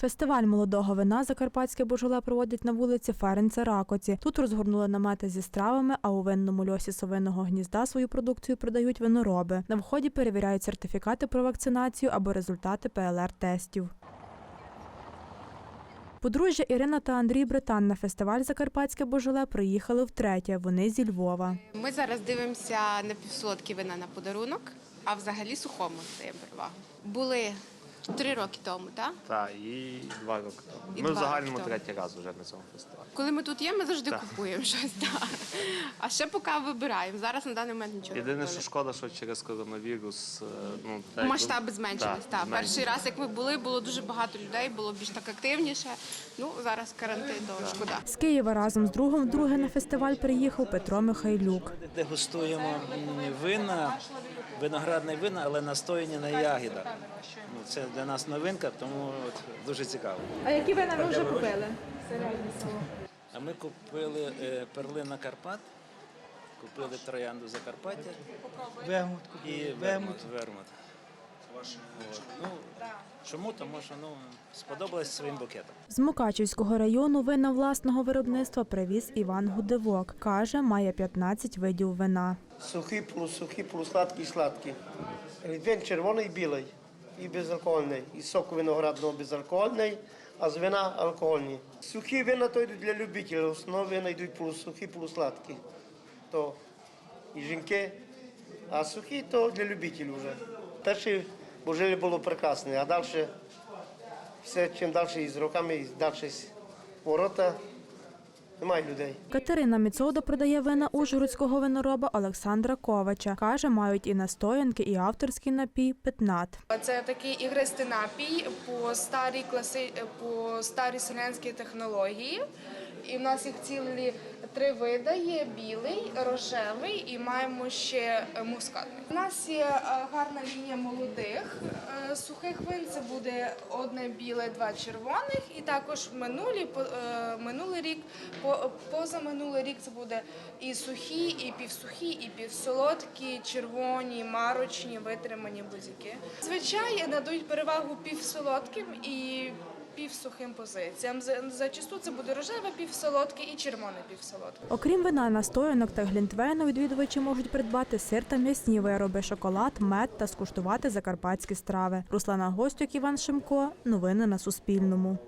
Фестиваль молодого вина Закарпатське Божоле проводять на вулиці Ференця Ракоці. Тут розгорнули намети зі стравами, а у винному льосі совиного гнізда свою продукцію продають винороби. На вході перевіряють сертифікати про вакцинацію або результати ПЛР-тестів. Подружжя Ірина та Андрій Британ на фестиваль Закарпатське Божоле приїхали втретє. Вони зі Львова. Ми зараз дивимося на півсолодкі вина на подарунок, а взагалі сухому даємо перевагу. Були три роки тому, так? Так, і два роки тому. І ми в два загальному роки тому. третій раз вже на цьому фестивалі. Коли ми тут є, ми завжди Так. купуємо щось. Так. А ще поки вибираємо. Зараз на даний момент нічого. не Єдине, купили. що шкода, що через коронавірус, е, ну так, Масштаби зменшились. Так, Так. Перший раз, як ми були, було дуже багато людей, було більш так активніше. Ну, зараз карантин, то шкода. З Києва разом з другом вдруге на фестиваль приїхав Петро Михайлюк. Дегустуємо м, вина, виноградні вина, але настояні на ягідах. Ну, це для нас новинка, тому от, дуже цікаво. А які вина ви вже купили? А ми купили е, перлина Карпат, купили троянду Закарпаття Вегмут і вермут. вермут. От. Ну, чому? Тому що ну, сподобалось своїм букетом. З Мукачівського району вина власного виробництва привіз Іван Гудевок. Каже, має 15 видів вина. Сухий, полусухий, полусладкий, сладкий. Він червоний, білий і безалкогольний. І сок виноградного безалкогольний, а з вина алкогольні. Сухі вина то йдуть для любителів, основні вина йдуть полусухі, полусладкі. То і жінки, а сухі то для любителів вже. Перші божелі було прекрасне, а далі все чим далі із роками, і далі ворота, немає людей. Катерина Міцода продає вина ужгородського винороба Олександра Ковача. Каже, мають і настоянки, і авторський напій петнат. Це такий ігристий напій по старій класи по старій селянській технології. І в нас їх цілі три види: є білий, рожевий і маємо ще е, мускатний. У нас є е, гарна лінія молодих е, сухих вин. Це буде одне біле, два червоних. І також минулі минулий рік, по- позаминулий рік це буде і сухі, і півсухі, і півсолодкі, червоні, марочні, витримані бузяки. Звичай надають перевагу півсолодким і півсухим позиціям. За- Зачасту це буде рожеве півсолодке і червоне півсолодке. Окрім вина, настоянок та глінтвейну, відвідувачі можуть придбати сир та м'ясні вироби, шоколад, мед та скуштувати закарпатські страви. Руслана Гостюк, Іван Шимко. Новини на Суспільному.